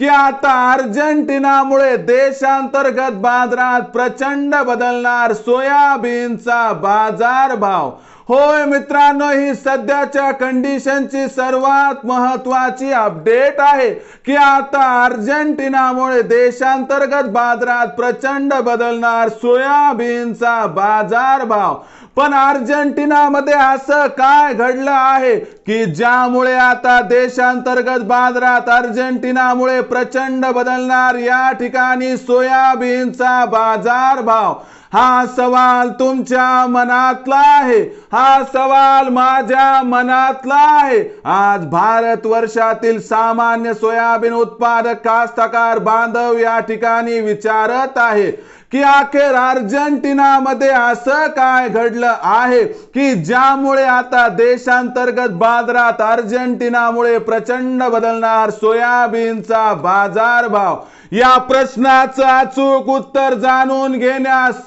की आता अर्जेंटिनामुळे देशांतर्गत बाजारात प्रचंड बदलणार सोयाबीनचा बाजार भाव. होय मित्रांनो ही सध्याच्या कंडिशनची सर्वात महत्वाची अपडेट आहे की आता अर्जेंटिनामुळे देशांतर्गत बाजारात प्रचंड बदलणार सोयाबीनचा बाजार भाव. पण अर्जेंटिनामध्ये असं काय घडलं आहे की ज्यामुळे आता देशांतर्गत बाजारात अर्जेंटिनामुळे प्रचंड बदलणार या ठिकाणी सोयाबीनचा बाजार भाव हा सवाल तुमच्या मनातला आहे. हा सवाल माझ्या मनातला आहे. आज भारत वर्षातील सामान्य सोयाबीन उत्पादक कास्तकार बांधव या ठिकाणी विचारत आहे की अखेर अर्जेंटिनामध्ये असं काय घडलं आहे की ज्यामुळे आता देशांतर्गत बाजारात अर्जेंटिनामुळे प्रचंड बदलणार सोयाबीनचा बाजार भाव या प्रश्नाचं अचूक उत्तर जाणून घेण्यास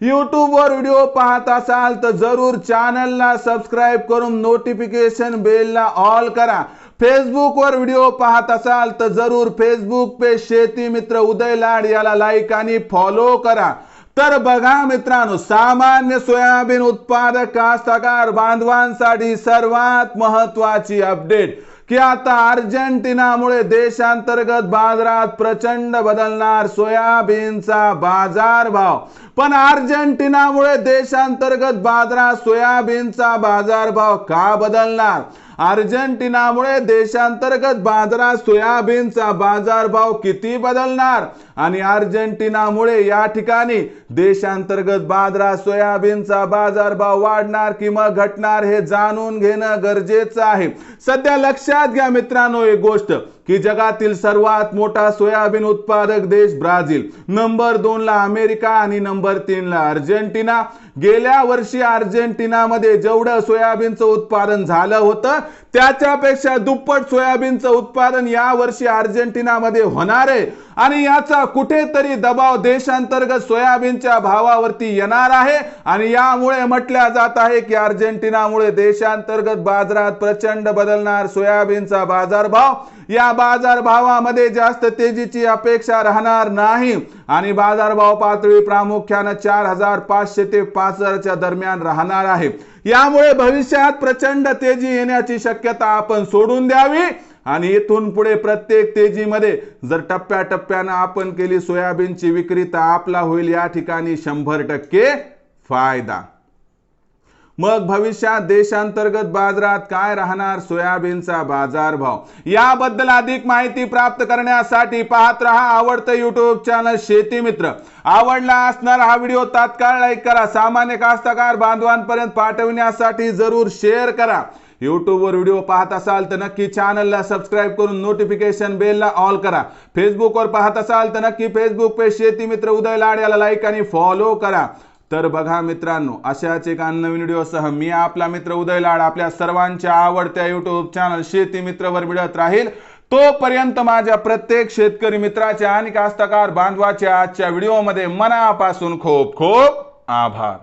यूट्यूबवर व्हिडिओ पाहत असाल तर जरूर चॅनलला सबस्क्राईब करून नोटिफिकेशन बेलला ऑल करा. फेसबुकवर व्हिडिओ पाहत असाल तर जरूर फेसबुक पे शेती मित्र उदय लाड याला लाईक आणि फॉलो करा. तर बघा मित्रांनो सामान्य सोयाबीन उत्पादक कास्तकार बांधवांसाठी सर्वात महत्वाची अपडेट की आता अर्जेंटिनामुळे देशांतर्गत बाजारात प्रचंड बदलणार सोयाबीनचा बाजार भाव पण अर्जेंटिनामुळे देशांतर्गत बाजारात सोयाबीनचा बाजारभाव का बदलणार? अर्जेंटिनामुळे देशांतर्गत बाजारात सोयाबीनचा बाजारभाव किती बदलणार? आणि अर्जेंटिनामुळे या ठिकाणी देशांतर्गत बाजरा सोयाबीनचा बाजारभाव वाढणार किंवा घटणार हे जाणून घेणं गरजेचं आहे. सध्या लक्षात घ्या मित्रांनो एक गोष्ट की जगातील सर्वात मोठा सोयाबीन उत्पादक देश ब्राझील. नंबर दोन ला अमेरिका आणि नंबर तीन ला अर्जेंटिना. गेल्या वर्षी अर्जेंटिनामध्ये जेवढं सोयाबीनचं उत्पादन झालं होतं त्याच्यापेक्षा दुप्पट सोयाबीनचं उत्पादन या वर्षी अर्जेंटिनामध्ये होणार आहे. आणि याचा कुठेतरी दबाव देशांतर्गत सोयाबीनच्या भावावरती येणार आहे. आणि यामुळे म्हटल्या जात आहे की अर्जेंटिनामुळे देशांतर्गत बाजारात प्रचंड बदलणार सोयाबीनचा बाजारभाव. या बाजारभावामध्ये जास्त तेजीची अपेक्षा राहणार नाही. आणि बाजारभाव पातळी प्रामुख्यानं चार हजार पाचशे ते पाच हजारच्या दरम्यान राहणार आहे. यामुळे भविष्यात प्रचंड तेजी येण्याची शक्यता आपण सोडून द्यावी. आणि इथून पुढे प्रत्येक तेजीमध्ये जर टप्प्याटप्प्यानं आपण केली सोयाबीनची विक्री तर आपला होईल या ठिकाणी शंभर टक्के फायदा. मग भविष्यात देशांतर्गत बाजारात काय राहणार? सोयाबीनचा बाजारभाव. याबद्दल अधिक माहिती प्राप्त करण्यासाठी पाहत रहा आवडतं युट्यूब चॅनल शेती मित्र. आवडला असणार हा व्हिडिओ तात्काळ लाईक करा. सामान्य कास्तकार बांधवांपर्यंत पाठवण्यासाठी जरूर शेअर करा. यूट्यूबवर व्हिडिओ पाहत असाल तर नक्की चॅनलला सबस्क्राईब करून नोटिफिकेशन बेलला ऑल करा. फेसबुकवर पाहत असाल तर नक्की फेसबुक पे शेती मित्र उदय लाड याला लाईक आणि फॉलो करा. तर बघा मित्रांनो अशाच एक नवीन व्हिडिओसह मी आपला मित्र उदय लाड आपल्या सर्वांच्या आवडत्या युट्यूब चॅनल शेती मित्रवर मिळत राहील. तोपर्यंत माझ्या प्रत्येक शेतकरी मित्राच्या आणि कास्तकार बांधवाच्या आजच्या व्हिडिओमध्ये मनापासून खूप खूप आभार.